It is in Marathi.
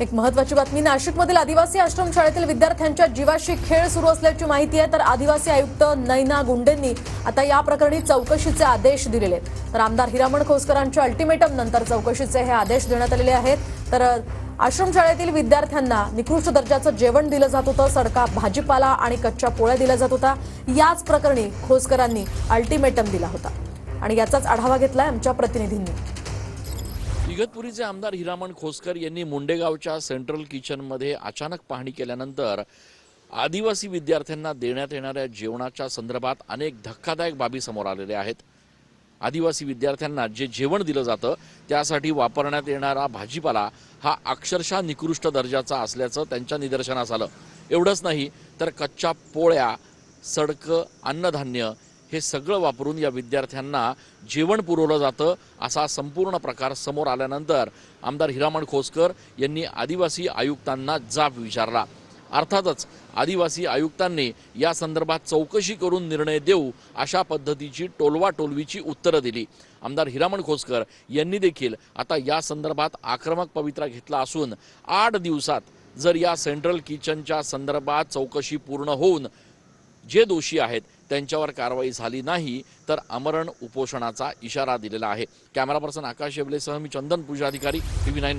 एक महत्वाची बातमी. नाशिकमधील आदिवासी आश्रमशाळेतील विद्यार्थ्यांच्या जीवाशी खेळ सुरू असल्याची माहिती आहे तर आदिवासी आयुक्त नैना गुंडेंनी आता या प्रकरणी चौकशीचे आदेश दिलेले आहेत. तर आमदार हिरामण खोसकरांच्या अल्टिमेटम नंतर चौकशीचे हे आदेश देण्यात आलेले आहेत. तर आश्रमशाळेतील विद्यार्थ्यांना निकृष्ट दर्जाचं जेवण दिलं जात होतं सडका भाजीपाला आणि कच्च्या पोळ्या दिल्या जात होता याच प्रकरणी खोसकरांनी अल्टिमेटम दिला होता. आणि याचाच आढावा घेतलाय आमच्या प्रतिनिधींनी. इगतपुरीचे आमदार हिरामण खोसकर यांनी मुंडेगावच्या सेंट्रल किचनमध्ये अचानक पाहणी केल्यानंतर आदिवासी विद्यार्थ्यांना देण्यात येणाऱ्या जेवणाच्या संदर्भात अनेक धक्कादायक बाबी समोर आलेल्या आहेत. आदिवासी विद्यार्थ्यांना जे जेवण दिलं जातं त्यासाठी वापरण्यात येणारा भाजीपाला हा अक्षरशः निकृष्ट दर्जाचा असल्याचं त्यांच्या निदर्शनास आलं. एवढंच नाही तर कच्च्या पोळ्या सडकं अन्नधान्य हे सगळं वापरून या विद्यार्थ्यांना जेवण पुरवलं जातं असा संपूर्ण प्रकार समोर आल्यानंतर आमदार हिरामण खोसकर यांनी आदिवासी आयुक्तांना जाब विचारला. अर्थातच आदिवासी आयुक्तांनी या संदर्भात चौकशी करून निर्णय देऊ अशा पद्धतीची टोलवा टोलवीची उत्तरं दिली. आमदार हिरामण खोसकर यांनी देखील आता या संदर्भात आक्रमक पवित्रा घेतला असून आठ दिवसात जर या सेंट्रल किचनच्या संदर्भात चौकशी पूर्ण होऊन जे दोषी आहेत त्यांच्यावर कारवाई झाली नाही तर आमरण उपोषणाचा इशारा दिलेला आहे. कॅमेरा पर्सन आकाश येवलेसह मी चंदन पूजा अधिकारी टीव्ही नाईन